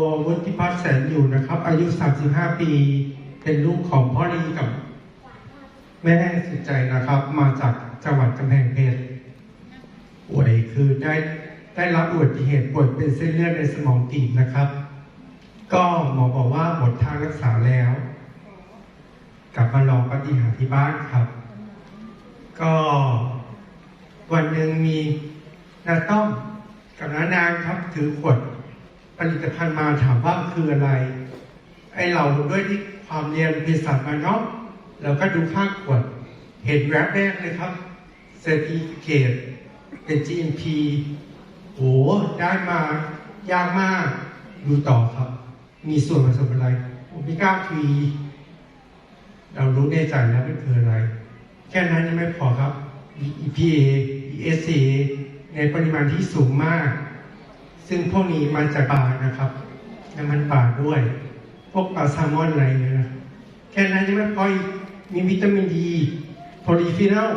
ววุฒิพัฒน์แสนอยู่นะครับ อายุ 35 ปี เป็นลูกของพ่อลีกับแม่สุดใจนะครับ มาจากจังหวัดกำแพงเพชรป่วยคือได้ได้รับอุบัติเหตุป่วยเป็นเส้นเลือดในสมองตีบนะครับ ก็หมอบอกว่าหมดทางรักษาแล้ว กลับมาลองปฏิหารที่บ้านครับ ก็วันหนึ่งมีนาต้อมกับน้านางครับ ถือขวด ผลิตภัณฑ์มาถามว่าคืออะไร ไอเราด้วยที่ความเรียนเภสัชมาเนาะเราก็ดูข้างขวด เห็นแวบแรกเลยครับเซอร์ติฟิเคตเป็น GMP โหได้มายากมากดูต่อครับ มีส่วนผสมอะไรโอเมก้าทีเรารู้ในใจแล้วมันคืออะไร แค่นั้นยังไม่พอครับมี EPA ESA ในปริมาณที่สูงมาก ซึ่งพวกนี้มาจากปลานะครับน้ำมันปลาด้วย พวกปลาแซลมอนอะไรเนี่ยนะแค่นั้นยังไม่พออีกมีวิตามินดีโพลีฟีนอล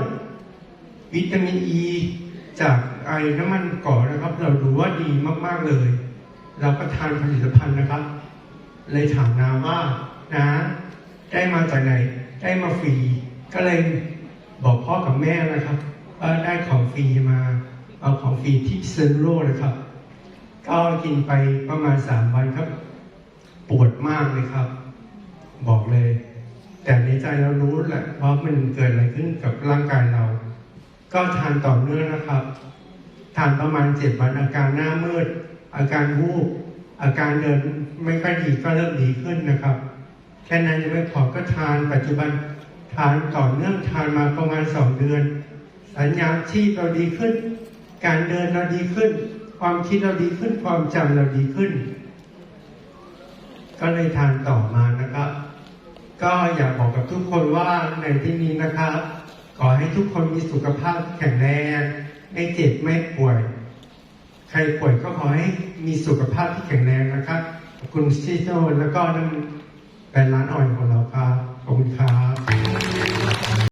วิตามินอ e ีจากไอ้น้ำมันก่อนะครับ เราดูว่าดีมาก ๆ เลย เราก็ทานผลิตภัณฑ์นะครับ เลยถามนาว่านะได้มาจากไหน ได้มาฟรี ก็เลยบอกพ่อกับแม่นะครับว่าได้ของฟรีมา เอาของฟรีที่เซนโรนะครับ ก็กินไปประมาณสามวันครับ ปวดมากเลยครับ บอกเลย แต่ในใจเรารู้แหละว่ามันเกิดอะไรขึ้นกับร่างกายเรา ก็ทานต่อเนื่องนะครับ ทานประมาณเจ็ดวันอาการหน้ามืด อาการวูบอาการเดินไม่ค่อยดีก็เริ่มดีขึ้นนะครับ แค่นั้นยังไม่พอก็ทานปัจจุบันทานต่อเนื่องทานมาประมาณสองเดือน สัญญาณชีพเราดีขึ้น การเดินเราดีขึ้น ความคิดเราดีขึ้น ความจำเราดีขึ้น ก็เลยทานต่อมานะครับ ก็อยากบอกกับทุกคนว่าในที่นี้นะครับ ขอให้ทุกคนมีสุขภาพแข็งแรงไม่เจ็บไม่ป่วย ใครป่วยก็ขอให้มีสุขภาพที่แข็งแรงนะครับคุณซิโซแล้วก็นั่นเป็นร้านอ่อยของเราครับขอบคุณครับ